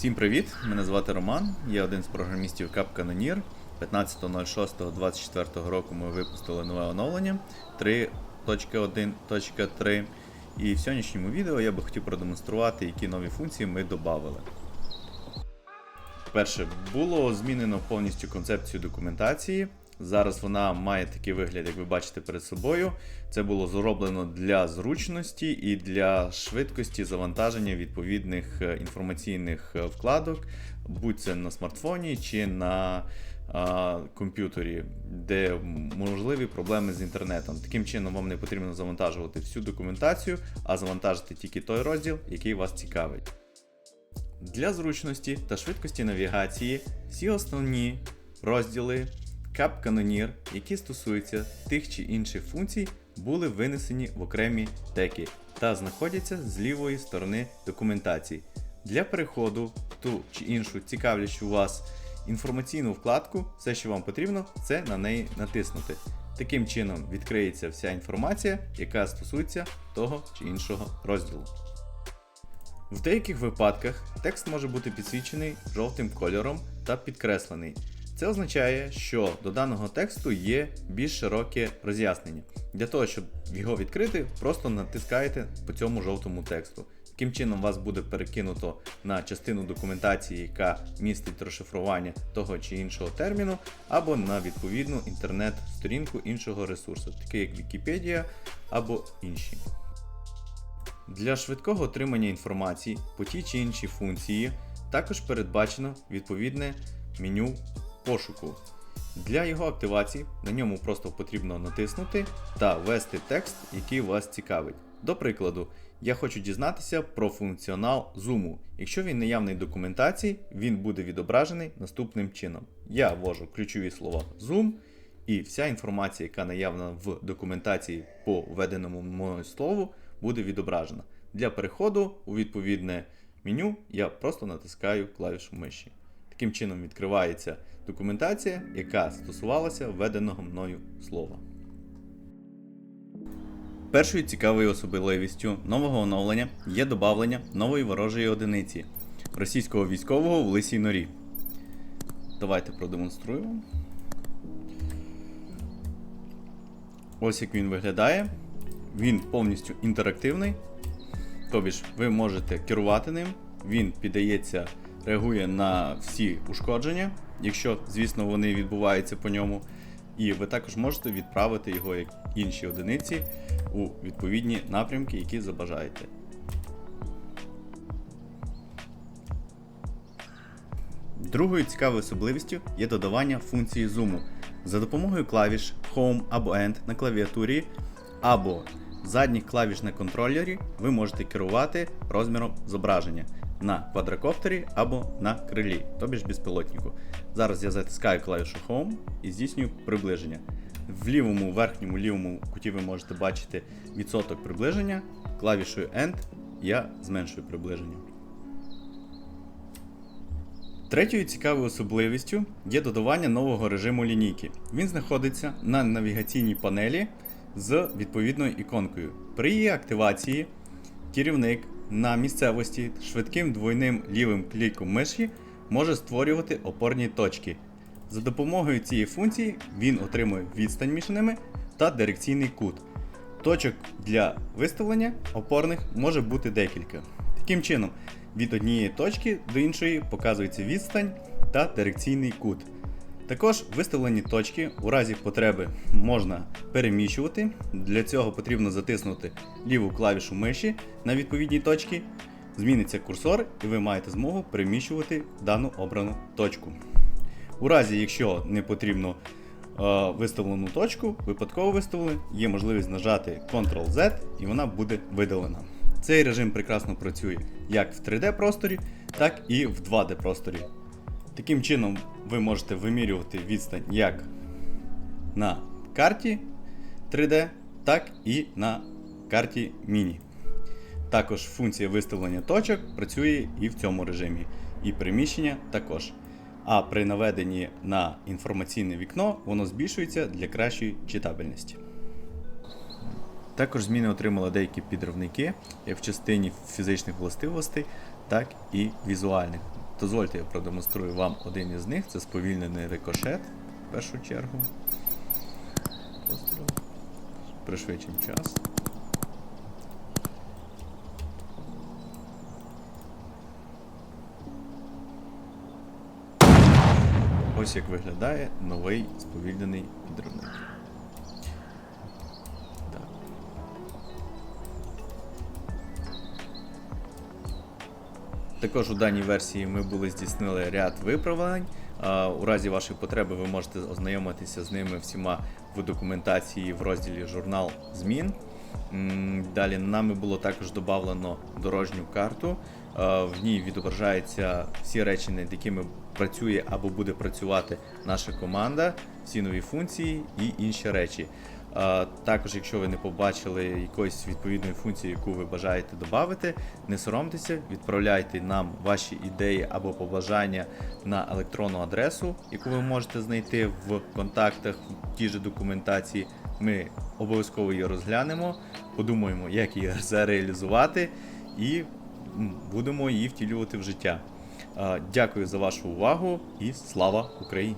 Всім привіт! Мене звати Роман, я один з програмістів Cap Cannoneer. 15.06.24 року ми випустили нове оновлення 3.1.3. І в сьогоднішньому відео я би хотів продемонструвати, які нові функції ми додали. Перше, було змінено повністю концепцію документації. Зараз вона має такий вигляд, як ви бачите перед собою. Це було зроблено для зручності і для швидкості завантаження відповідних е, інформаційних е, вкладок, будь це на смартфоні чи на а, комп'ютері, де можливі проблеми з інтернетом. Таким чином, вам не потрібно завантажувати всю документацію, а завантажити тільки той розділ, який вас цікавить. Для зручності та швидкості навігації всі основні розділи Cap Cannoneer, які стосуються тих чи інших функцій, були винесені в окремі теки та знаходяться з лівої сторони документації. Для переходу в ту чи іншу цікавлячу вас інформаційну вкладку, все, що вам потрібно, це на неї натиснути. Таким чином відкриється вся інформація, яка стосується того чи іншого розділу. В деяких випадках текст може бути підсвічений жовтим кольором та підкреслений. Це означає, що до даного тексту є більш широке роз'яснення. Для того, щоб його відкрити, просто натискаєте по цьому жовтому тексту. Таким чином вас буде перекинуто на частину документації, яка містить розшифрування того чи іншого терміну, або на відповідну інтернет-сторінку іншого ресурсу, такий як Wikipedia або інші. Для швидкого отримання інформації по тій чи іншій функції також передбачено відповідне меню пошуку. Для його активації на ньому просто потрібно натиснути та ввести текст, який вас цікавить. До прикладу, я хочу дізнатися про функціонал зуму. Якщо він наявний в документації, він буде відображений наступним чином. Я ввожу ключові слова Zoom, і вся інформація, яка наявна в документації по введеному мною слову, буде відображена. Для переходу у відповідне меню я просто натискаю клавішу миші. Таким чином відкривається документація, яка стосувалася введеного мною слова. Першою цікавою особливістю нового оновлення є додавлення нової ворожої одиниці російського військового в лисій норі. Давайте продемонструємо. Ось як він виглядає. Він повністю інтерактивний. Тобі ж ви можете керувати ним, він піддається, реагує на всі ушкодження, якщо, звісно, вони відбуваються по ньому. І ви також можете відправити його як інші одиниці у відповідні напрямки, які забажаєте. Другою цікавою особливістю є додавання функції зуму. За допомогою клавіш Home або End на клавіатурі або задніх клавіш на контролері ви можете керувати розміром зображення на квадрокоптері або на крилі, тобі ж безпілотнику. Зараз я затискаю клавішу Home і здійснюю приближення. В лівому верхньому лівому куті ви можете бачити відсоток приближення. Клавішою End я зменшую приближення. Третьою цікавою особливістю є додавання нового режиму лінійки. Він знаходиться на навігаційній панелі з відповідною іконкою. При її активації керівник на місцевості швидким двойним лівим кліком миші може створювати опорні точки. За допомогою цієї функції він отримує відстань між ними та дирекційний кут. Точок для виставлення опорних може бути декілька. Таким чином, від однієї точки до іншої показується відстань та дирекційний кут. Також виставлені точки у разі потреби можна переміщувати. Для цього потрібно затиснути ліву клавішу миші на відповідній точці. Зміниться курсор, і ви маєте змогу переміщувати дану обрану точку. У разі, якщо не потрібно е, виставлену точку, випадково виставили, є можливість нажати Ctrl-Z і вона буде видалена. Цей режим прекрасно працює як в 3D просторі, так і в 2D просторі. Таким чином, ви можете вимірювати відстань як на карті 3D, так і на карті Міні. Також функція виставлення точок працює і в цьому режимі, і переміщення також. А при наведенні на інформаційне вікно воно збільшується для кращої читабельності. Також зміни отримали деякі підривники, як в частині фізичних властивостей, так і візуальних. Дозвольте, я продемонструю вам один із них. Це сповільнений рикошет в першу чергу. Постріл. Пришвидшимо час. Ось як виглядає новий сповільнений підривник. Також у даній версії ми були здійснили ряд виправлень. У разі вашої потреби ви можете ознайомитися з ними всіма в документації в розділі Журнал змін. Далі нами було також додано дорожню карту. В ній відображаються всі речі, над якими працює або буде працювати наша команда, всі нові функції і інші речі. Також, якщо ви не побачили якоїсь відповідної функції, яку ви бажаєте додати, не соромтеся, відправляйте нам ваші ідеї або побажання на електронну адресу, яку ви можете знайти в контактах в тій же документації. Ми обов'язково її розглянемо, подумаємо, як її зареалізувати, і будемо її втілювати в життя. Дякую за вашу увагу і слава Україні!